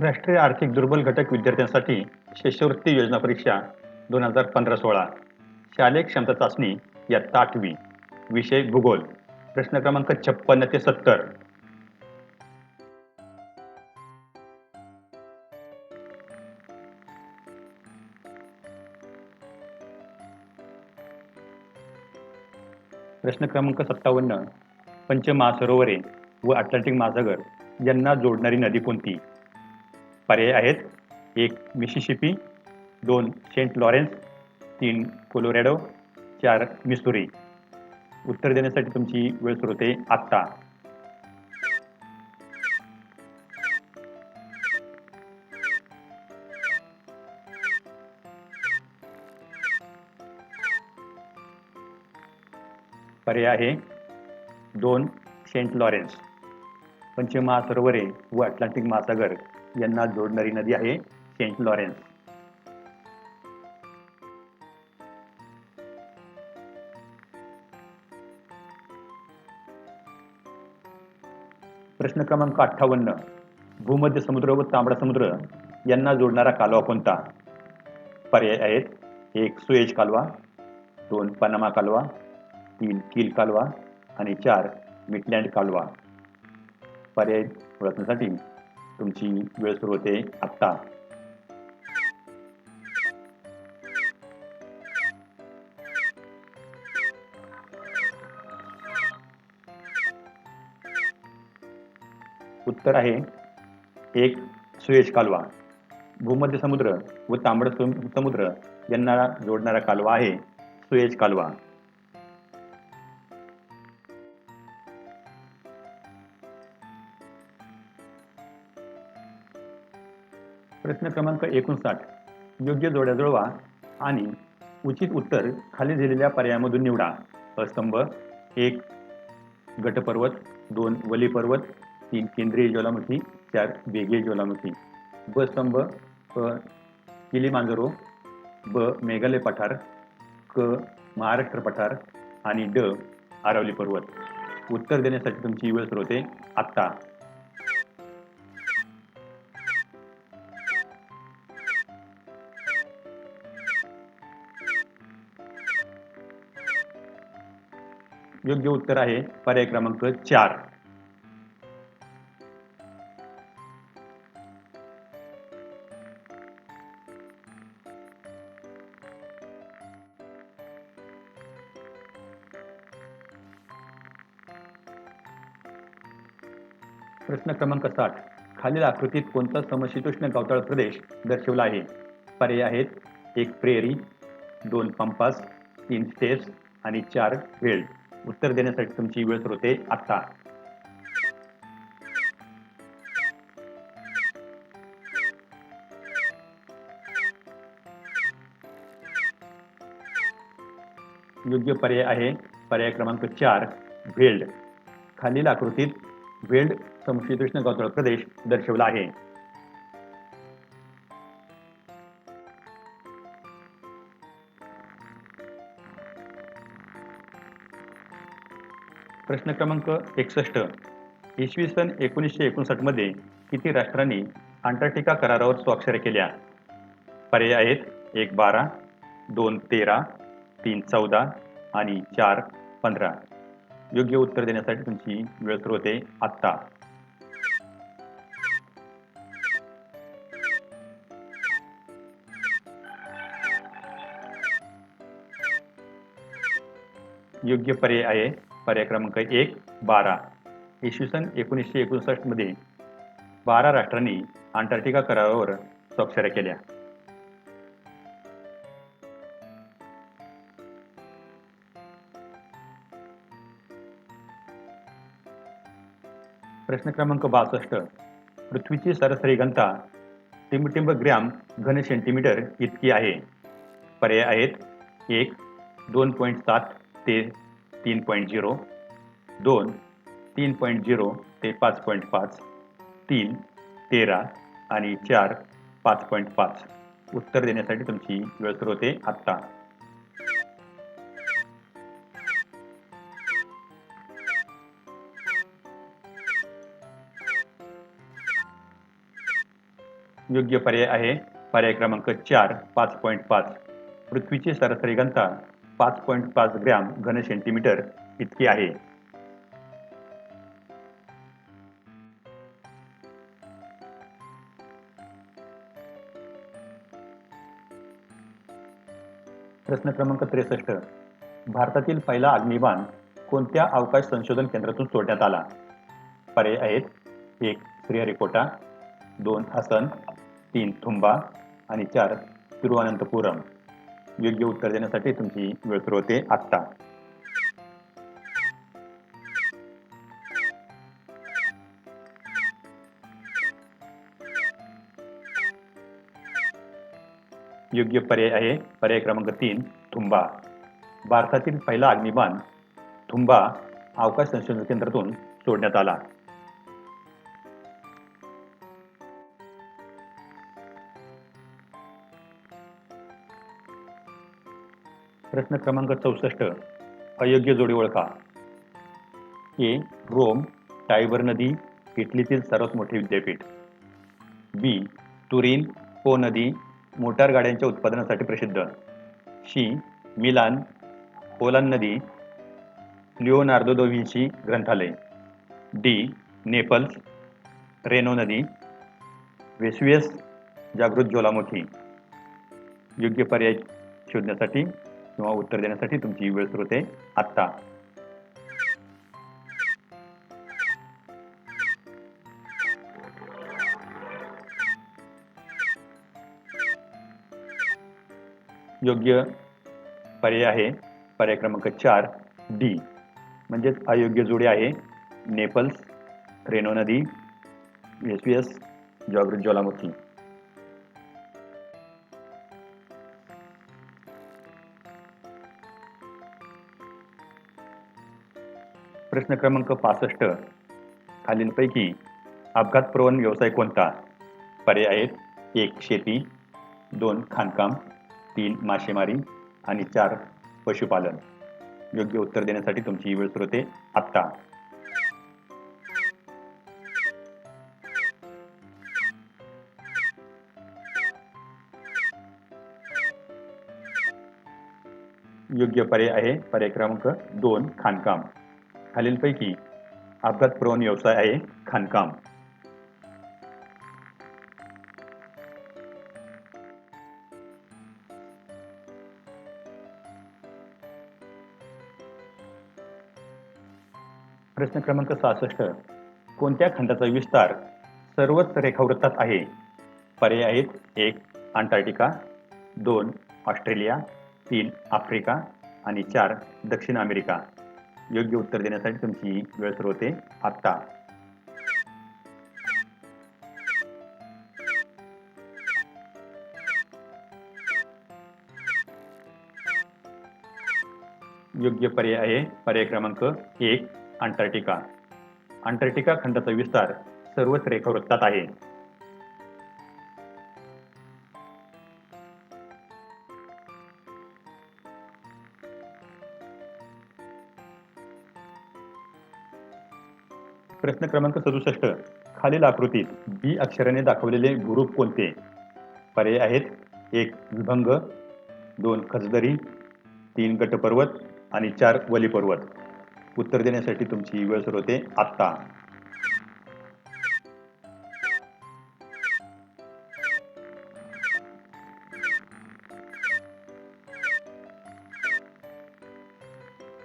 राष्ट्रीय आर्थिक दुर्बल घटक विद्यार्थ्यांसाठी शिष्यवृत्ती योजना परीक्षा दोन हजार पंधरा सोळा. शालेय क्षमता चाचणी या आठवी विषय भूगोल. प्रश्न क्रमांक छप्पन्न ते सत्तर. प्रश्न क्रमांक सत्तावन्न. पंचमहासरोवरे व अटलांटिक महासागर यांना जोडणारी नदी कोणती? पर्याय आहेत. एक मिशिशिपी दोन सेंट लॉरेन्स तीन कोलोरॅडो चार मिसुरी. उत्तर देण्यासाठी तुमची वेळ सुरू होते आत्ता. पर्याय आहे. दोन सेंट लॉरेन्स. पंचमहासरोवरे व अटलांटिक महासागर. यांना जोडणारी नदी आहे सेंट लॉरेन्स. प्रश्न क्रमांक अठ्ठावन्न भूमध्य समुद्र व तांबडा समुद्र यांना जोडणारा कालवा कोणता? पर्याय आहेत एक सुएज कालवा दोन पनामा कालवा तीन किल कालवा आणि चार मिटलँड कालवा. पर्याय ओळखण्यासाठी तुमची वेळ सुरू होते आत्ता. उत्तर आहे एक सुएश कालवा. भूमध्य समुद्र व तांबड समुद्र यांना जोडणारा कालवा आहे सुएज कालवा. प्रश्न क्रमांक एकोणसाठ. योग्य जोड्या जुळवा आणि उचित उत्तर खाली दिलेल्या पर्यायामधून निवडा. अस्तंभ एक गटपर्वत दोन वली पर्वत तीन केंद्रीय ज्वालामुखी चार वेगळी ज्वालामुखी. ब स्तंभ क किलीमांजरो ब मेघालय पठार क महाराष्ट्र पठार आणि ड आरावली पर्वत. उत्तर देण्यासाठी तुमची वेळ सुरू होते आत्ता. योग्य उत्तर आहे. पर्याय क्रमांक चार. प्रश्न क्रमांक साठ. खालील आकृतीत कोणता समशीतोष्ण गावताळ प्रदेश दर्शवला आहे? पर्याय आहेत एक प्रेरी दोन पंपास तीन स्टेप्स आणि चार व्हेल्ड उत्तर देण्यासाठी तुमची वेळ सुरू होते. आत्ता. योग्य पर्याय आहे. पर्याय क्रमांक चार व्हेल्ड खालील आकृतीत व्हेल्ड समशीतोष्ण गौतळ प्रदेश दर्शवला आहे. प्रश्न क्रमांक एकसष्ट. इसवी सन एकोणीसशे एकोणसाठमध्ये किती राष्ट्रांनी अंटार्क्टिका करारावर स्वाक्षऱ्या केल्या? पर्याय आहेत एक बारा दोन तेरा तीन चौदा आणि चार पंधरा. योग्य उत्तर देण्यासाठी तुमची वेळ सुरू होते आत्ता. योग्य पर्याय आहे पर्याय क्रमांक एक बारा. इसवी सन एकोणीसशे एकोणसष्टमध्ये मध्ये बारा राष्ट्रांनी अंटार्क्टिका करारावर स्वाक्षऱ्या केल्या. प्रश्न क्रमांक बासष्ट. पृथ्वीची सरासरी घनता टिंबटिंब ग्रॅम घन सेंटीमीटर इतकी आहे. पर्याय आहेत एक दोन पॉईंट सात ते तीन पॉईंट झिरो दोन तीन पॉईंट झिरो ते पाच पॉईंट पाच तीन तेरा आणि चार पाच पॉईंट पाच. उत्तर देण्यासाठी तुमची वेळ सुरू होते आत्ता. योग्य पर्याय आहे. पर्याय क्रमांक चार पाच पॉईंट पाच. पृथ्वीची सरासरी घनता पाच पॉईंट पाच ग्रॅम घन सेंटीमीटर इतकी आहे. प्रश्न क्रमांक त्रेसष्ट. भारतातील पहिला अग्निबाण कोणत्या अवकाश संशोधन केंद्रातून सोडण्यात आला? पर्याय आहेत. एक श्रीहरिकोटा दोन हसन. तीन थुंबा. आणि चार तिरुवनंतपुरम योग्य उत्तर देण्यासाठी तुमची वेळ सुरू होते आत्ता. योग्य पर्याय आहे पर्याय क्रमांक तीन थुंबा. भारतातील पहिला अग्निबाण थुंबा अवकाश संशोधन केंद्रातून सोडण्यात आला. प्रश्न क्रमांक चौसष्ट. अयोग्य जोडी ओळखा. ए. रोम टायबर नदी इटलीतील सर्वात मोठे विद्यापीठ. बी. तुरीन पो नदी मोटार गाड्यांच्या उत्पादनासाठी प्रसिद्ध. शी मिलान ओलान नदी लिओनार्दो ग्रंथालय. डी. नेपल्स रेनो नदी वेसुएस जागृत ज्वालामुखी योग्य पर्याय शोधण्यासाठी किंवा उत्तर देण्यासाठी तुमची वेळ सुरू होते. आत्ता. योग्य पर्याय आहे. पर्याय क्रमांक चार डी म्हणजेच अयोग्य जोडी आहे. नेपल्स रेनो नदी एस व्ही एस जागृत ज्वालामुखी. प्रश्न क्रमांक पासष्ट. खालीलपैकी अपघात प्रवण व्यवसाय कोणता? पर्याय आहेत एक शेती दोन खाणकाम तीन मासेमारी आणि चार पशुपालन. योग्य उत्तर देण्यासाठी तुमची वेळ सुरू होते आत्ता. योग्य पर्याय आहे पर्याय क्रमांक दोन खाणकाम. खालीलपैकी अपघात प्रवण व्यवसाय आहे खाणकाम प्रश्न क्रमांक सहासष्ट. कोणत्या खंडाचा विस्तार सर्वच रेखावृत्तात आहे? पर्याय आहेत एक अंटार्क्टिका दोन ऑस्ट्रेलिया तीन आफ्रिका आणि चार दक्षिण अमेरिका. योग्य उत्तर देण्यासाठी तुमची वेळ सुरू होते. आत्ता. योग्य पर्याय आहे. पर्याय क्रमांक एक अंटार्क्टिका. अंटार्क्टिका खंडाचा विस्तार सर्वच रेखावृत्तात आहे. प्रश्न क्रमांक सदुसष्ट. खालील आकृतीत बी अक्षराने दाखवलेले भूरूप कोणते? पर्याय आहेत. एक विभंग. दोन खचदरी तीन गटपर्वत. आणि चार वली पर्वत उत्तर देण्यासाठी तुमची वेळ सुरू होते. आत्ता.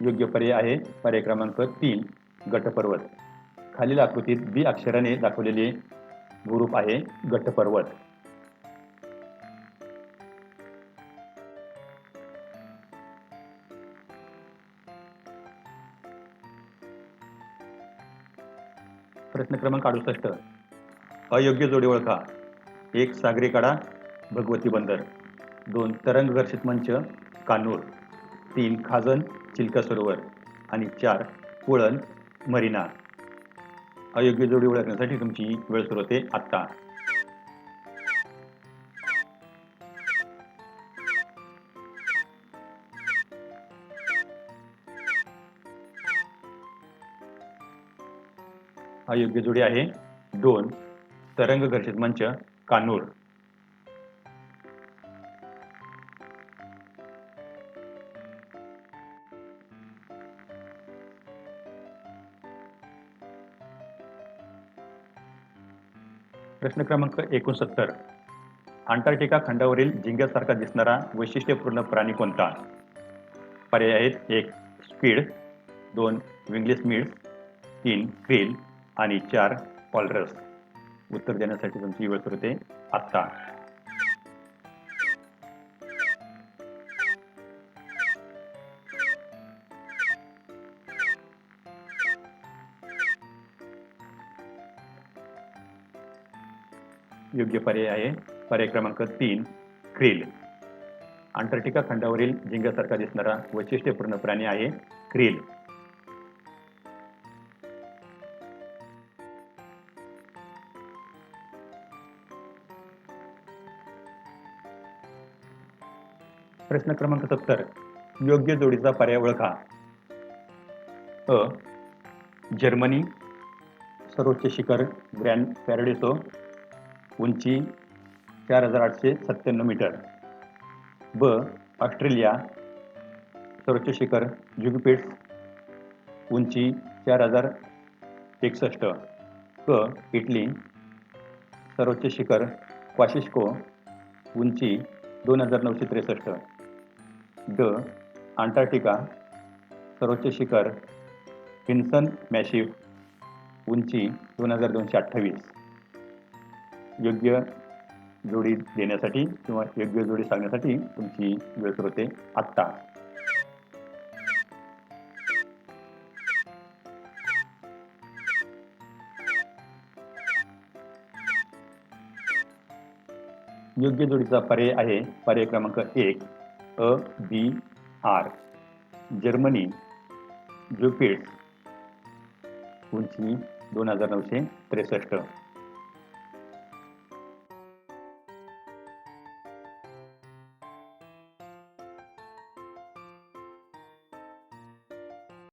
योग्य पर्याय आहे. पर्याय क्रमांक तीन गटपर्वत. खालील आकृतीत बी अक्षराने दाखवलेले भूरूप आहे गटपर्वत. प्रश्न क्रमांक अडुसष्ट. अयोग्य जोडी ओळखा. एक सागरी काढा भगवती बंदर. दोन तरंगदर्शित मंच कान्नूर तीन खाजन चिल्का सरोवर. आणि चार पुळण मरीना. अयोग्य जोडी ओळखण्यासाठी तुमची वेळ सुरू होते आत्ता. अयोग्य जोडी आहे दोन तरंग घर्षित मंच कानूर. प्रश्न क्रमांक एकोणसत्तर. अंटार्क्टिका खंडावरील झिंग्यासारखा दिसणारा वैशिष्ट्यपूर्ण प्राणी कोणता? पर्याय आहेत एक स्पीड दोन विंगलेस मिड्स तीन क्रिल आणि चार पॉलरस. उत्तर देण्यासाठी तुमची वेळ सुरू होते आत्ता. योग्य पर्याय आहे. पर्याय क्रमांक तीन क्रिल. अंटार्क्टिका खंडावरील जिंगासारखा दिसणारा वैशिष्ट्यपूर्ण प्राणी आहे क्रिल. प्रश्न क्रमांक सत्तर योग्य जोडीचा पर्याय ओळखा. अ. जर्मनी सर्वोच्च शिखर ग्रँड पॅरडिसो उंची चार हजार आठशे सत्त्याण्णव मीटर. ब. ऑस्ट्रेलिया. सर्वोच्च शिखर जुगुपिट्स उंची चार हजार एकसष्ट. क. इटली. सर्वोच्च शिखर क्वाशिस्को. उंची दोन हजार नऊशे त्रेसष्ट. ड. अंटार्क्टिका. सर्वोच्च शिखर हिन्सन मॅशिव उंची दोन हजार दोनशे अठ्ठावीस. योग्य जोडी देण्यासाठी किंवा योग्य जोडी सांगण्यासाठी तुमची वेळ सुरू होते. आत्ता. योग्य जोडीचा पर्याय आहे. पर्याय क्रमांक एक अ बी आर. जर्मनी ज्युपिट्स उंची दोन हजार नऊशे त्रेसष्ट.